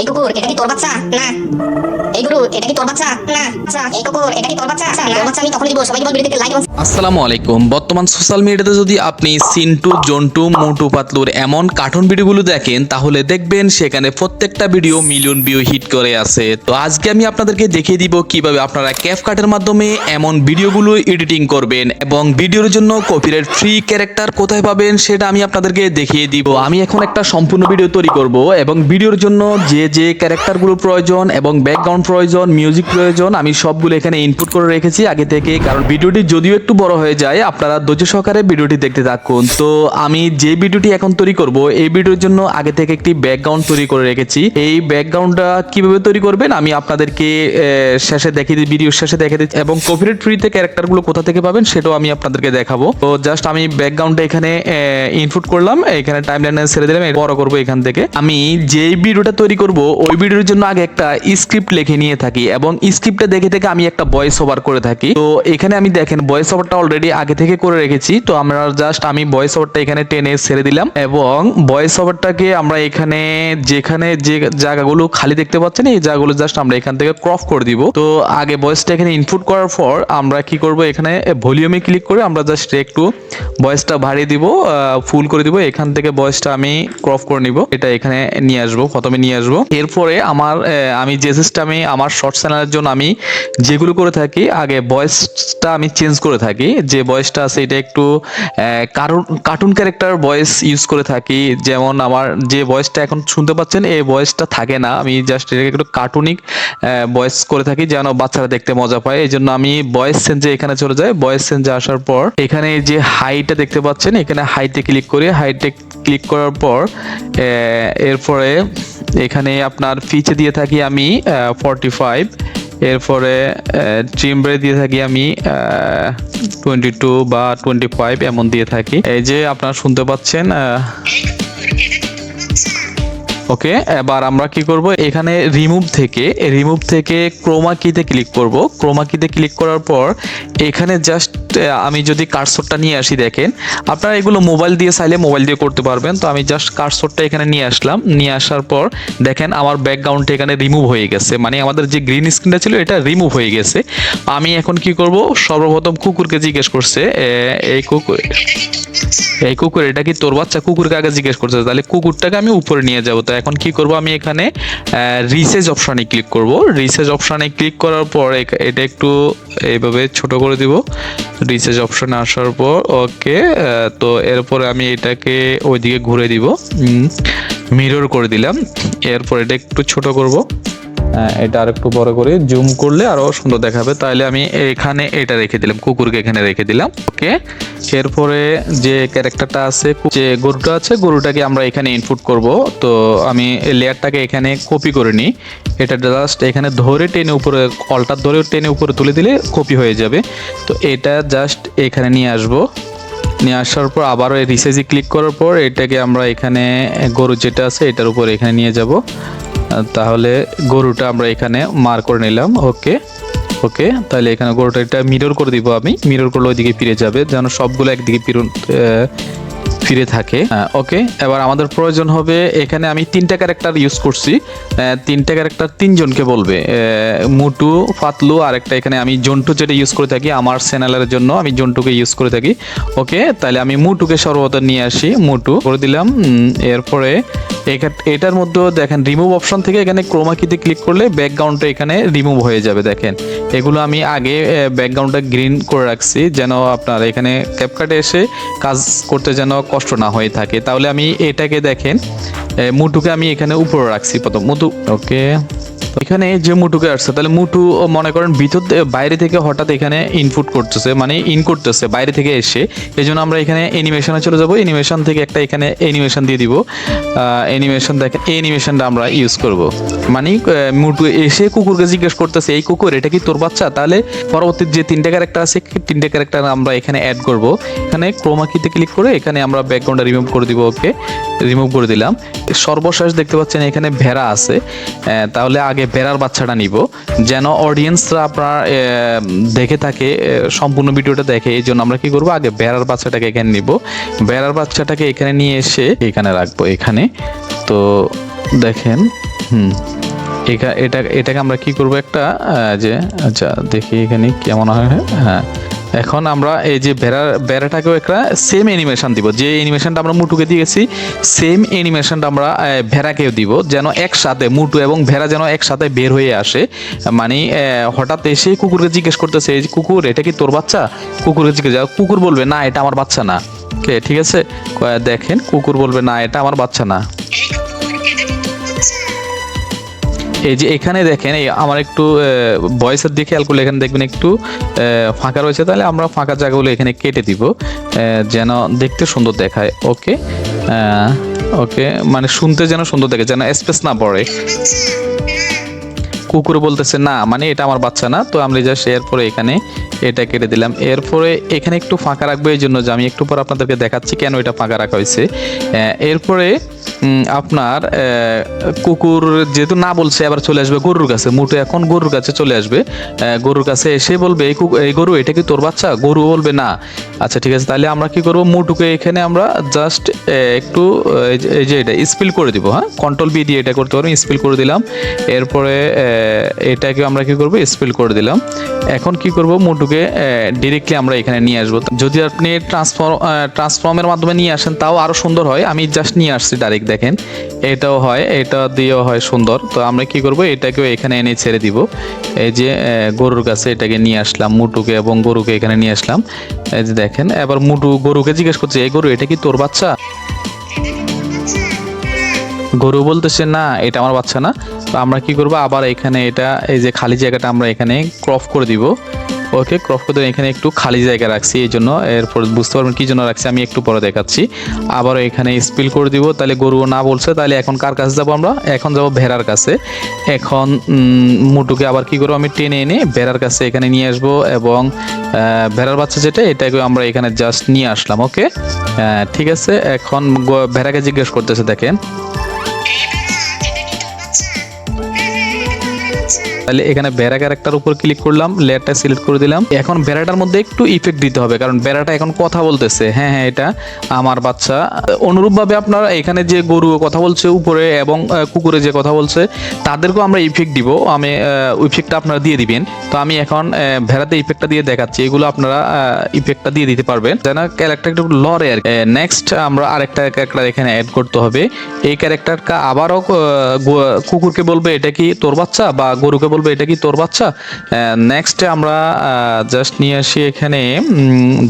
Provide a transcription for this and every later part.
এই কুকুর, এটা কি তোর বাচ্চা? না। এই গুরু, এটা কি তোর বাচ্চা? না। আচ্ছা এই কুকুর, এটা কি তোর বাচ্চা? না। তোর বাচ্চা আমি তখন দিব, সবাই বল ভিডিওতে লাইক আসসালামু আলাইকুম। বর্তমান সোশ্যাল মিডিয়াতে যদি আপনি সিন্টু, জন্টু, মোটু, পাতলুর এমন কার্টুন ভিডিওগুলো দেখেন, তাহলে দেখবেন সেখানে প্রত্যেকটা ভিডিও মিলিয়ন ভিউ হিট করে আছে। তো আজকে আমি আপনাদেরকে দেখিয়ে দিব কীভাবে আপনারা ক্যাপকাটের মাধ্যমে এমন ভিডিওগুলো এডিটিং করবেন এবং ভিডিওর জন্য কপিরাইট ফ্রি ক্যারেক্টার কোথায় পাবেন, সেটা আমি আপনাদেরকে দেখিয়ে দিব। আমি এখন একটা সম্পূর্ণ ভিডিও তৈরি করব এবং ভিডিওর জন্য যে যে ক্যারেক্টারগুলো প্রয়োজন এবং ব্যাকগ্রাউন্ড প্রয়োজন মিউজিক প্রয়োজন, আমি সবগুলো এখানে ইনপুট করে রেখেছি আগে থেকে। কারণ ভিডিওটি যদিও একটু বড় হয়ে যায়, আপনারা ধৈর্য সহকারে ভিডিওটি দেখতে থাকুন। তো আমি যে ভিডিওটি এখন তৈরি করব, এই ভিডিওর জন্য আগে থেকে একটি ব্যাকগ্রাউন্ড তৈরি করে রেখেছি। এই ব্যাকগ্রাউন্ডটা কীভাবে তৈরি করবেন, আমি আপনাদেরকে শেষে দেখিয়ে দিই ভিডিওর শেষে দেখে দিচ্ছি এবং কপিরাইট ফ্রিতে ক্যারেক্টারগুলো কোথা থেকে পাবেন, সেটাও আমি আপনাদেরকে দেখাবো। তো জাস্ট আমি ব্যাকগ্রাউন্ডটা এখানে ইনপুট করলাম, এখানে টাইমলাইনে ছেড়ে দিলাম বড় করব এখান থেকে। আমি যেই ভিডিওটা তৈরি করব ওই ভিডিওর জন্য আগে একটা স্ক্রিপ্ট লিখে নিয়ে থাকি এবং স্ক্রিপ্টটা দেখে থেকে আমি একটা ভয়েস ওভার করে থাকি। তো এখানে আমি দেখেন ভয়েস ওভারটা অলরেডি আগে থেকে করে রেখেছি। তো আমরা জাস্ট আমি ভয়েস ওভারটা এখানে টেনে ছেড়ে দিলাম এবং ভয়েস ওভারটাকে আমরা এখানে যেখানে যে জায়গাগুলো খালি দেখতে পাচ্ছেন, এই জায়গাগুলো জাস্ট আমরা এখান থেকে ক্রপ করে দিব। তো আগে ভয়েসটা এখানে ইনপুট করার পর আমরা কি করব, এখানে ভলিউমে ক্লিক করে আমরা জাস্ট একটু ভয়েসটা বাড়িয়ে দিব ফুল করে দিব। এখান থেকে ভয়েসটা আমি ক্রপ করে নিব। এটা এখানে নিয়ে আসব, প্রথমে নিয়ে আসব। এরপরে আমার আমি যে সিস্টেমে আমার শর্ট চ্যানেলের জন্য আমি যেগুলো করে থাকি, আগে ভয়েসটা আমি চেঞ্জ করে থাকি। যে ভয়েসটা আছে, এটা একটু cartoon cartoon character voice use করে থাকি। যেমন আমার যে ভয়েসটা এখন শুনতে পাচ্ছেন, এই ভয়েসটা থাকে না। আমি জাস্ট এটাকে একটু কার্টুনিক ভয়েস করে থাকি, যেন বাচ্চারা দেখতে মজা পায়। এই জন্য আমি ভয়েস চেঞ্জে এখানে চলে যাই। ভয়েস চেঞ্জে আসার পর, এখানে যে হাইটা দেখতে পাচ্ছেন, এখানে হাইটে ক্লিক করি। হাইটে ক্লিক করার পর এরপরে এখানে আপনার ফিচে দিয়ে থাকি আমি ফর্টি ফাইভ এরপরে ট্রিমব্রে দিয়ে থাকি আমি টোয়েন্টি টু বা টোয়েন্টি ফাইভ এমন দিয়ে থাকি। এই যে আপনারা শুনতে পাচ্ছেন ওকে এবার আমরা কি করব? এখানে রিমুভ থেকে রিমুভ থেকে ক্রোমা কিতে ক্লিক করব। ক্রোমা কিতে ক্লিক করার পর, এখানে জাস্ট আমি যদি কার্সরটা নিয়ে আসি দেখেন, আপনারা এগুলো মোবাইল দিয়ে চাইলে মোবাইল দিয়ে করতে পারবেন। তো আমি জাস্ট কার্সরটা এখানে নিয়ে আসলাম। নিয়ে আসার পর, দেখেন আমার ব্যাকগ্রাউন্ডটা এখানে রিমুভ হয়ে গেছে। মানে আমাদের যে গ্রিন স্ক্রিনটা ছিল, এটা রিমুভ হয়ে গেছে। আমি এখন কি করব? সর্বপ্রথম কুকুরকে জিজ্ঞেস করছে এই কুকুর এই কুকুর, এটা কি তোর বাচ্চা? কুকুরকে আগে জিজ্ঞেস করছে, তাহলে কুকুরটাকে আমি উপরে নিয়ে যাব। তো এখন কি করব আমি এখানে রিসেজ অপশানে ক্লিক করব। রিসেজ অপশানে ক্লিক করার পর এটা একটু এইভাবে ছোট করে দিব। রিসেজ অপশানে আসার পর ওকে তো এরপরে আমি এটাকে ওইদিকে ঘুরে দিব। মিরর করে দিলাম। এরপর এটা একটু ছোট করব। এটা আর একটু বড় করে জুম করলে আরও সুন্দর দেখাবে। তাহলে আমি এখানে এটা রেখে দিলাম, কুকুরকে এখানে রেখে দিলাম। ওকে? এরপরে যে ক্যারেক্টারটা আছে, যে গরুটা আছে, গরুটাকে আমরা এখানে ইনপুট করব। তো আমি লেয়ারটাকে এখানে কপি করে নিই। এটা জাস্ট এখানে ধরে টেনে উপরে কলটা ধরে টেনে উপরে তুলে দিলে কপি হয়ে যাবে। তো এটা জাস্ট এখানে নিয়ে আসব। নিয়ে আসার পর আবারও এই রিসাইজে ক্লিক করার পর এটাকে আমরা এখানে গরু যেটা আছে, এটার উপর এখানে নিয়ে যাব। তাহলে গরুটা আমরা এখানে মার করে নিলাম। ওকে ওকে, তাহলে এখানে গরুটা এটা মিরর করে দিব আমি। মিরর করলে ওইদিকে ফিরে যাবে, যেন সবগুলো একদিকে ফিরুন ফিরে থাকে। ওকে এবার আমাদের প্রয়োজন হবে, এখানে আমি তিনটা ক্যারেক্টার ইউজ করছি। তিনটা ক্যারেক্টার তিনজনকে বলবে। মুটু, ফাতলু, আর একটা এখানে আমি জন্টু যেটা ইউজ করে থাকি, আমার চ্যানেলের জন্য আমি জন্টুকে ইউজ করে থাকি। ওকে তাহলে আমি মুটুকে সর্বপ্রথম নিয়ে আসি, মুটু। করে দিলাম এরপরে এটার মধ্যেও দেখেন রিমুভ অপশন থেকে এখানে ক্রোমাকিতে ক্লিক করলে ব্যাকগ্রাউন্ডটা এখানে রিমুভ হয়ে যাবে, দেখেন। এগুলো আমি আগে ব্যাকগ্রাউন্ডটা গ্রিন করে রাখছি, যেন আপনার এখানে ক্যাপকাটে এসে কাজ করতে যেন কষ্ট না হয়ে থাকে। তাহলে আমি এটাকে দেখেন মুটুকে আমি এখানে উপরে রাখছি প্রথম। মুটু ওকে। এখানে যে মুটুকে আসছে, তাহলে মুটু মনে করেন ভিতর বাইরে থেকে হঠাৎ এখানে ইনপুট করতেছে মানে ইন করতেছে, বাইরে থেকে এসে। এই জন্য আমরা এখানে অ্যানিমেশনে চলে যাব। অ্যানিমেশন থেকে একটা এখানে অ্যানিমেশন দিয়ে দিব। অ্যানিমেশন দেখেন এই অ্যানিমেশনটা আমরা ইউজ করব। মানে মুটু এসে কুকুরকে জিজ্ঞেস করতেছে, এই কুকুর, এটা কি তোর বাচ্চা? তাহলে পরবর্তী যে তিনটে ক্যারেক্টার আছে তিনটে ক্যারেক্টার আমরা এখানে অ্যাড করব। এখানে ক্রোমাকিতে ক্লিক করে এখানে আমরা ব্যাকগ্রাউন্ডটা রিমুভ করে দিব, ওকে? রিমুভ করে দিলাম। সর্বশেষ দেখতে পাচ্ছেন এখানে ভেড়া আছে। তাহলে আগে ভেড়ার বাচ্চাটা নিব। যেন অডিয়েন্সরা আপনার দেখে থাকে সম্পূর্ণ ভিডিওটা দেখে। এই জন্য আমরা কি করব? আগে বেড়ার বাচ্চাটাকে এখানে নিব। বেড়ার বাচ্চাটাকে এখানে নিয়ে এসে এখানে রাখব, এখানে। তো দেখেন, হুম, এটা এটা, এটাকে আমরা কি করব একটা যে আচ্ছা দেখি এখানে কেমন হয়। হ্যাঁ এখন আমরা এই যে বেড়া বেড়াটাকেও একটা সেম অ্যানিমেশন দিব। যে অ্যানিমেশনটা আমরা মুটুকে দিয়েছি সেম অ্যানিমেশনটা আমরা ভেড়াকেও দিব, যেন একসাথে মুটু এবং ভেড়া যেন একসাথে বের হয়ে আসে। মানে হঠাৎ এসে কুকুরকে জিজ্ঞেস করতেছে, এই কুকুর, এটা কি তোর বাচ্চা? কুকুরকে জিজ্ঞেস কুকুর বলবে, না, এটা আমার বাচ্চা না। কে, ঠিক আছে? দেখেন, কুকুর বলবে, না, এটা আমার বাচ্চা না। এই যে এখানে দেখেন, এই আমার একটু বয়সের দিকে খেয়াল করলে এখানে দেখবেন একটু ফাঁকা রয়েছে, তাহলে আমরা ফাঁকা জায়গাগুলো এখানে কেটে দিব যেন দেখতে সুন্দর দেখায়, ওকে? ওকে মানে শুনতে যেন সুন্দর দেখে, যেন স্পেস না পড়ে। কুকুর বলতেছে, না মানে এটা আমার বাচ্চা না। তো আমরা জাস্ট এরপরে এখানে এটা কেটে দিলাম। এরপরে এখানে একটু ফাঁকা রাখব, এই জন্য যে আমি একটু পর আপনাদেরকে দেখাচ্ছি কেন এটা ফাঁকা রাখা হয়েছে। এরপরে আপনার কুকুর যেহেতু না বলছে আবার চলে আসবে গরুর কাছে। মুটু এখন গরুর কাছে চলে আসবে। গরুর কাছে এসে বলবে, এই এই গরু, এটা কি তোর বাচ্চা? গরু বলবে, না। আচ্ছা ঠিক আছে, তাহলে আমরা কি করব? মুটুকে এখানে আমরা জাস্ট একটু, এই যে- এটা স্পিল করে দিব হ্যাঁ? কন্ট্রোল বি দিয়ে এটা করতে পারব স্পিল করে দিলাম। এরপরে এটাকে আমরা কি করব? স্পিল করে দিলাম। এখন কি করব? মুটুকে ডিরেক্টলি আমরা এখানে নিয়ে আসব। যদি আপনি ট্রান্সফর্ম ট্রান্সফর্মের মাধ্যমে নিয়ে আসেন, তাও আরও সুন্দর হয়। আমি জাস্ট নিয়ে আসছি ডাইরেক্ট দেখেন, এটাও হয়, এটা দিয়েও হয় সুন্দর। তো আমরা কি করব, এটাকেও এখানে এনে ছেড়ে দিব। এই যে গরুর কাছে এটাকে নিয়ে আসলাম, মুটুকে এবং গরুকে এখানে নিয়ে আসলাম। এই যে দেখেন, এবার মুটু গরুকে জিজ্ঞেস করছে, এই গরু, এটা কি তোর বাচ্চা? গরু বলতেছে, না, এটা আমার বাচ্চা না। তো আমরা কি করব, আবার এখানে এটা, এই যে খালি জায়গাটা আমরা এখানে ক্রপ করে দিব। ওকে ক্রপ করে এখানে একটু খালি জায়গা রাখছি, এই জন্য। এরপর বুঝতে পারবেন কি জন্য রাখছি, আমি একটু পরে দেখাচ্ছি। আবার এখানে স্পিল করে দিব, তাহলে গরু না বলছে, তাহলে এখন কার কাছে যাব আমরা? এখন যাব ভেড়ার কাছে। এখন মুটুকে আবার কি করব, আমি টেনে এনে ভেড়ার কাছে এখানে নিয়ে আসব এবং ভেড়ার বাচ্চা যেটা, এটাকে আমরা এখানে জাস্ট নিয়ে আসলাম, ওকে? ঠিক আছে, এখন ভেড়াকে জিজ্ঞেস করতেছে, দেখেন। তাহলে এখানে বেড়া ক্যারেক্টার উপর ক্লিক করলাম লেয়ারটা সিলেক্ট করে দিলাম। এখন বেড়াটার মধ্যে একটু ইফেক্ট দিতে হবে, কারণ বেড়াটা এখন কথা বলতেছে। হ্যাঁ হ্যাঁ এটা আমার বাচ্চা। অনুরূপভাবে আপনারা এখানে যে গরু কথা বলছে, উপরে এবং কুকুরে যে কথা বলছে, তাদেরকেও আমরা ইফেক্ট দিব। আমি ইফেক্টটা আপনারা দিয়ে দিবেন। তো আমি এখন ভেড়াতে ইফেক্টটা দিয়ে দেখাচ্ছি। এগুলো আপনারা ইফেক্টটা দিয়ে দিতে পারবেন। যেন ক্যারেক্টার একটু লড়ে আর নেক্সট আমরা আরেকটা ক্যারেক্টার এখানে অ্যাড করতে হবে। এই ক্যারেক্টারটা আবারও কুকুরকে বলবে, এটা কি তোর বাচ্চা? বা গরুকে বলবে এটা কি তোর বাচ্চা? নেক্সট আমরা জাস্ট নিয়ে আসি এখানে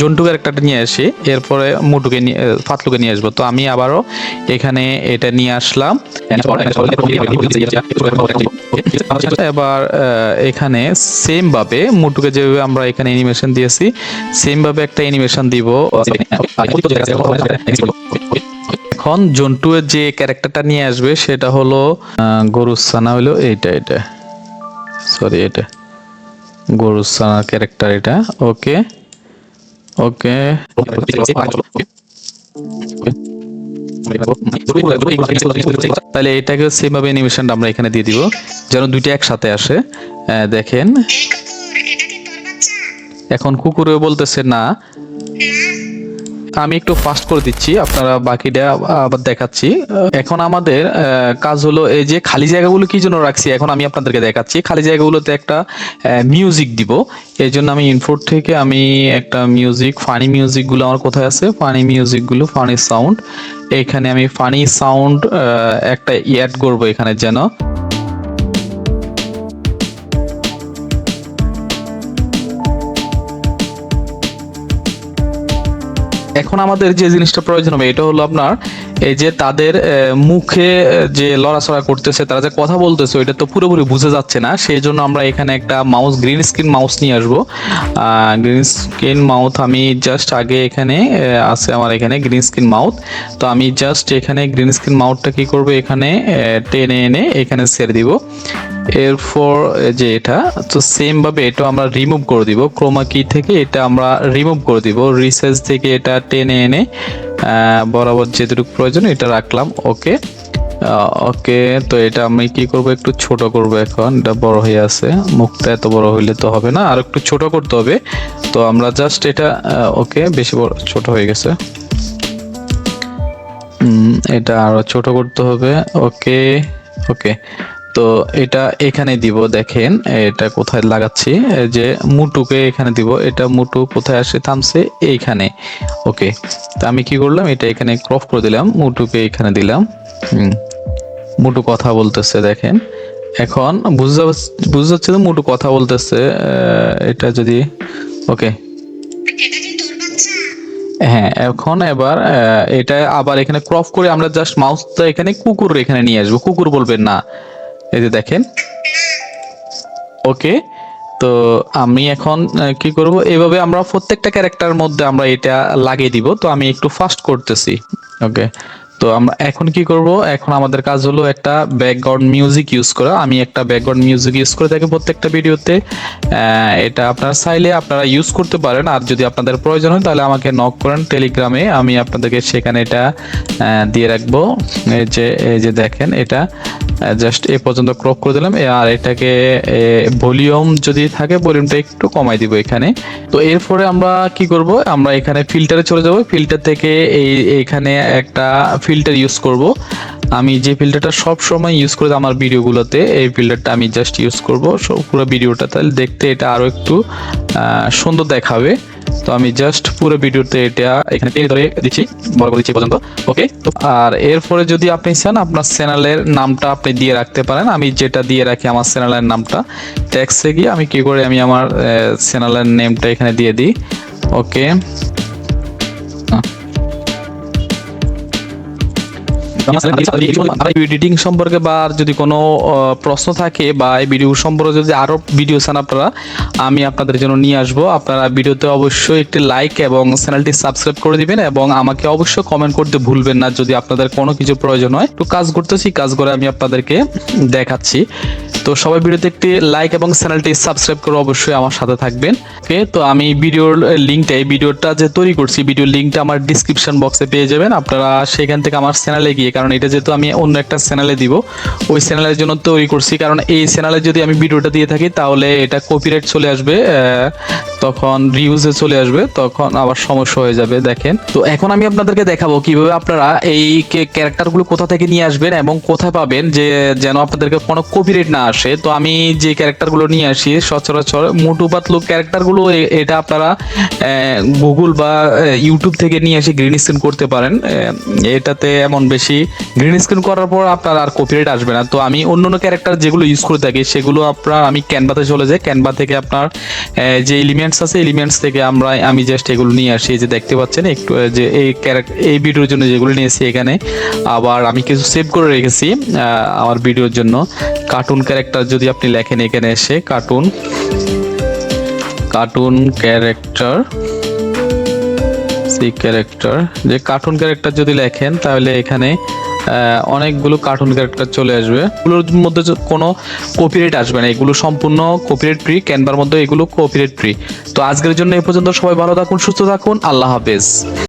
জন্টু ক্যারেক্টারটা নিয়ে আসি। এরপরে মুটুকে নিয়ে ফাতলুকে নিয়ে আসব। তো আমি আবারও এখানে এটা নিয়ে আসলাম। এবার এখানে সেম ভাবে মুটুকে যেভাবে আমরা এখানে অ্যানিমেশন দিয়েছি সেম ভাবে একটা অ্যানিমেশন দিব। এখন জন্টুয়ের যে ক্যারেক্টারটা নিয়ে আসবে, সেটা হলো সানা হলো এইটা এটা সরি এটা গরুর সানার ক্যারেক্টার এটা। ওকে ওকে তাহলে এটাকে সেম ভাবে অ্যানিমেশনটা আমরা এখানে দিয়ে দিব যেন দুইটা একসাথে আসে। দেখেন। এখন কুকুরে বলতেছে না। আমি একটু ফাস্ট করে দিচ্ছি, আপনারা বাকিটা আবার দেখাচ্ছি। এখন আমাদের কাজ হলো এই যে খালি জায়গাগুলো কি জন্য রাখছি, এখন আমি আপনাদেরকে দেখাচ্ছি। খালি জায়গাগুলোতে একটা মিউজিক দিব। এই জন্য আমি ইনফোর্ট থেকে আমি একটা মিউজিক ফানি মিউজিকগুলো আমার কোথায় আছে? ফানি মিউজিকগুলো ফানি সাউন্ড এখানে আমি ফানি সাউন্ড একটা অ্যাড করব এখানে যেন। এখন আমাদের যে জিনিসটা প্রয়োজন হবে, এটা হলো আপনার এই যে তাদের মুখে যে লড়াচড়া করতেছে, তারা যে কথা বলতেছে, ওইটা তো পুরোপুরি বুঝে যাচ্ছে না। সেই জন্য আমরা এখানে একটা মাউস গ্রিন স্ক্রিন মাউস নিয়ে আসব। গ্রিন স্ক্রিন মাউথ আমি জাস্ট আগে এখানে আছে আমার এখানে গ্রিন স্ক্রিন মাউথ তো আমি জাস্ট এখানে গ্রিন স্ক্রিন মাউথটা কি করব? এখানে টেনে এনে এখানে ছেড়ে দিব। এরপর যে এটা, তো সেম ভাবে এটা আমরা রিমুভ করে দিব। ক্রোমা কি থেকে এটা আমরা রিমুভ করে দিব। রিসার্চ থেকে এটা টেনে এনে বরাবর যেটুকু প্রয়োজন এটা রাখলাম। ওকে ওকে, তো এটা আমি কি করব? একটু ছোট করব এখন। এটা বড় হয়ে আছে। মুখটা এত বড় হইলে তো হবে না। আর একটু ছোট করতে হবে। তো আমরা জাস্ট এটা ওকে, বেশি বড়, ছোট হয়ে গেছে। এটা আরও ছোট করতে হবে। ওকে ওকে। তো এটা এখানে দিব, দেখেন, এটা কোথায় লাগাচ্ছি? যে মুটুকে এখানে দিব, এটা মুটু কোথায় আসে? থামছে এইখানে। ওকে, তো আমি কি করলাম? এটা এখানে ক্রপ করে দিলাম, মুটুকে এখানে দিলাম। মুটু কথা বলতেছে, দেখেন। এখন বুঝতে বুঝতে যাচ্ছে তো মুটু কথা বলতেছে এটা যদি, ওকে। হ্যাঁ এখন এবার এটা আবার এখানে ক্রপ করে আমরা জাস্ট মাউসটা এখানে কুকুর এখানে নিয়ে আসব। কুকুর বলবেন না। এই যে দেখেন। ওকে তো আমি এখন কি করব? এভাবে আমরা প্রত্যেকটা ক্যারেক্টারের মধ্যে আমরা এটা লাগিয়ে দিব। তো আমি একটু ফাস্ট করতেছি। ওকে তো আমরা এখন কি করব? এখন আমাদের কাজ হলো একটা ব্যাকগ্রাউন্ড মিউজিক ইউজ করা। আমি একটা ব্যাকগ্রাউন্ড মিউজিক ইউজ করে থাকি প্রত্যেকটা ভিডিওতে এটা আপনারা চাইলে আপনারা ইউজ করতে পারেন। আর যদি আপনাদের প্রয়োজন হয়, তাহলে আমাকে নক করেন টেলিগ্রামে আমি আপনাদেরকে সেখানে এটা দিয়ে রাখব। এই যে এই যে দেখেন এটা। জাস্ট এ পর্যন্ত ক্রপ করে দিলাম। আর এটাকে ভলিউম যদি থাকে ভলিউমটা একটু কমাই দিব এখানে। তো এরপরে আমরা কি করব? আমরা এখানে ফিল্টারে চলে যাব। ফিল্টার থেকে এই, এখানে একটা ফিল্টার ইউজ করব। আমি যে ফিল্টারটা সব সময় ইউজ করি আমার ভিডিওগুলোতে, এই ফিল্টারটা আমি জাস্ট ইউজ করব। পুরো ভিডিওটা তাহলে দেখতে এটা আরও একটু সুন্দর দেখাবে। তো আমি জাস্ট পুরো ভিডিওতে এটা এখানে টেনে ধরে দিচ্ছি বড় করে দিচ্ছি পর্যন্ত। ওকে তো আর এরপরে যদি আপনি চান, আপনার চ্যানেলের নামটা আপনি দিয়ে রাখতে পারেন। আমি যেটা দিয়ে রাখি আমার চ্যানেলের নামটা। ট্যাক্সে গিয়ে আমি কি করে আমি আমার চ্যানেলের নেমটা এখানে দিয়ে দিই। ওকে এডিটিং সম্পর্কে বা যদি কোনো প্রশ্ন থাকে বা এই ভিডিও সম্পর্কে যদি আরও ভিডিও চান আপনারা, আমি আপনাদের জন্য নিয়ে আসব। আপনারা ভিডিওতে অবশ্যই একটি লাইক এবং চ্যানেলটি সাবস্ক্রাইব করে দিবেন এবং আমাকে অবশ্যই কমেন্ট করতে ভুলবেন না যদি আপনাদের কোনো কিছু প্রয়োজন হয়। একটু কাজ করতেছি, কাজ করে আমি আপনাদেরকে দেখাচ্ছি। তো সবাই ভিডিওতে একটি লাইক এবং চ্যানেলটি সাবস্ক্রাইব করে অবশ্যই আমার সাথে থাকবেন। ওকে তো আমি ভিডিওর লিঙ্কটা এই ভিডিওটা যে তৈরি করছি ভিডিওর লিঙ্কটা আমার ডিসক্রিপশন বক্সে পেয়ে যাবেন। আপনারা সেখান থেকে আমার চ্যানেলে গিয়ে কারণ এটা যেহেতু আমি অন্য একটা চ্যানেলে দিব, ওই চ্যানেলের জন্য তৈরি করছি। কারণ এই চ্যানেলে যদি আমি ভিডিওটা দিয়ে থাকি, তাহলে এটা কপিরাইট চলে আসবে তখন রিউজে চলে আসবে, তখন আবার সমস্যা হয়ে যাবে, দেখেন। তো এখন আমি আপনাদেরকে দেখাবো কীভাবে আপনারা এই ক্যারেক্টারগুলো কোথা থেকে নিয়ে আসবেন এবং কোথায় পাবেন, যে যেন আপনাদেরকে কোনো কপিরাইট না আসে। তো আমি যে ক্যারেক্টারগুলো নিয়ে আসি, সচরাচর মোটু পাতলু ক্যারেক্টারগুলো এটা আপনারা গুগল বা ইউটিউব থেকে নিয়ে এসে গ্রিন স্ক্রিন করতে পারেন। এটাতে এমন বেশি গ্রিন স্ক্রিন করার পর আপনার আর কপিরাইট আসবে না। তো আমি অন্য অন্য ক্যারেক্টার যেগুলো ইউজ করে থাকি, সেগুলো আপনার আমি ক্যানভাতে চলে যাই। ক্যানভা থেকে আপনার যে এলিমেন্টস আছে এলিমেন্টস থেকে আমরা, আমি জাস্ট এগুলো নিয়ে আসি। যে দেখতে পাচ্ছেন, একটু যে এই ক্যারেক্টার এই ভিডিওর জন্য যেগুলো নিয়েছি এখানে, আবার আমি কিছু সেভ করে রেখেছি আমার ভিডিওর জন্য। কার্টুন ক্যারেক্টার যদি আপনি লেখেন এখানে এসে cartoon cartoon character C character যে কার্টুন ক্যারেক্টার যদি লেখেন, তাহলে এখানে অনেকগুলো কার্টুন ক্যারেক্টার চলে আসবে। এগুলোর মধ্যে কোনো কপিরাইট আসবে না। এগুলো সম্পূর্ণ কপিরাইট ফ্রি ক্যানভার মধ্যে এগুলো কপিরাইট ফ্রি তো আজকের জন্য এই পর্যন্ত সবাই ভালো থাকুন, সুস্থ থাকুন, আল্লাহ হাফেজ।